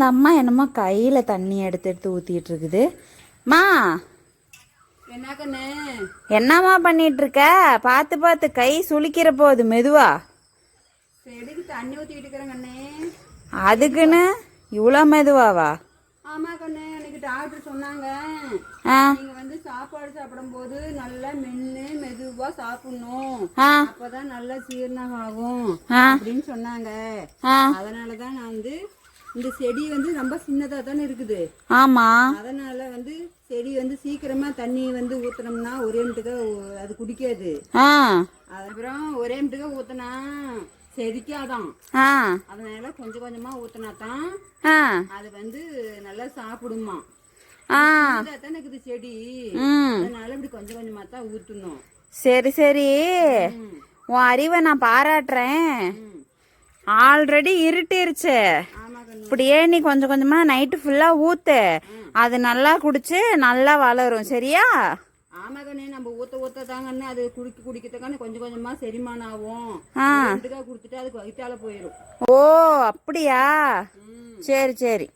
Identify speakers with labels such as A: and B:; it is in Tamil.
A: அந்த அம்மா என்னமோ கையில் தண்ணி எடுத்து எடுத்து ஊற்றிட்டு இருக்குது மா என்னம்மா பண்ணிட்டு இருக்க பார்த்து பார்த்து கை சுளிக்கிற போகுது மெதுவா.
B: செடிக்கு தண்ணி ஊத்திட்டு
A: அதுக்குன்னு? இவ்வளோ மெதுவாவா?
B: ஆமா கண்ணு எனக்கு டாக்டர் சொன்னாங்க. நீங்க வந்து சாப்பாடு சாப்பிடும்போது நல்லா மென்னு மெதுவா சாப்பிடணும். அப்பதான் நல்லா ஜீரணம் ஆகும் அப்படின்னு சொன்னாங்க. அதனாலதான் நான் வந்து இந்த செடி வந்து ரொம்ப சின்னதா தானே இருக்குது.
A: ஆமாம்
B: அதனால வந்து செடி வந்து சீக்கிரமா தண்ணி வந்து ஊத்துனோம்னா ஒரே மிட்டுக்க அது குடிக்காது.
A: ஆ.
B: அதுக்கப்புறம் ஒரே மிட்டுக்க ஊத்துனா செதிக்காதான்
A: ஆ.
B: அதனால கொஞ்சம் கொஞ்சமா ஊத்துனா தான் அது வந்து நல்லா சாப்பிடுமா. தானே இருக்குது செடி. அதனால இப்படி கொஞ்சம் கொஞ்சமா தான் ஊத்தணும்.
A: சரி சரி. உன் அறிவை நான் பாராட்டுறேன். ஆல்ரெடி இருட்டிருச்சு.
B: ஆமா
A: இப்படியே நீ கொஞ்சம் கொஞ்சமாக நைட்டு ஃபுல்லாக ஊத்து. அது நல்லா குடிச்சு நல்லா வளரும். சரியா?
B: ஆமா கண்ணு நம்ம ஊத்த ஊத்த தாங்கன்னு அது குடிக்க குடிக்கிறதுக்கான கொஞ்சம் கொஞ்சமா செரிமானம் ஆகும். கொடுத்துட்டு அதுக்கு வயிற்றால போயிடும்
A: ஓ அப்படியா? சரி சரி.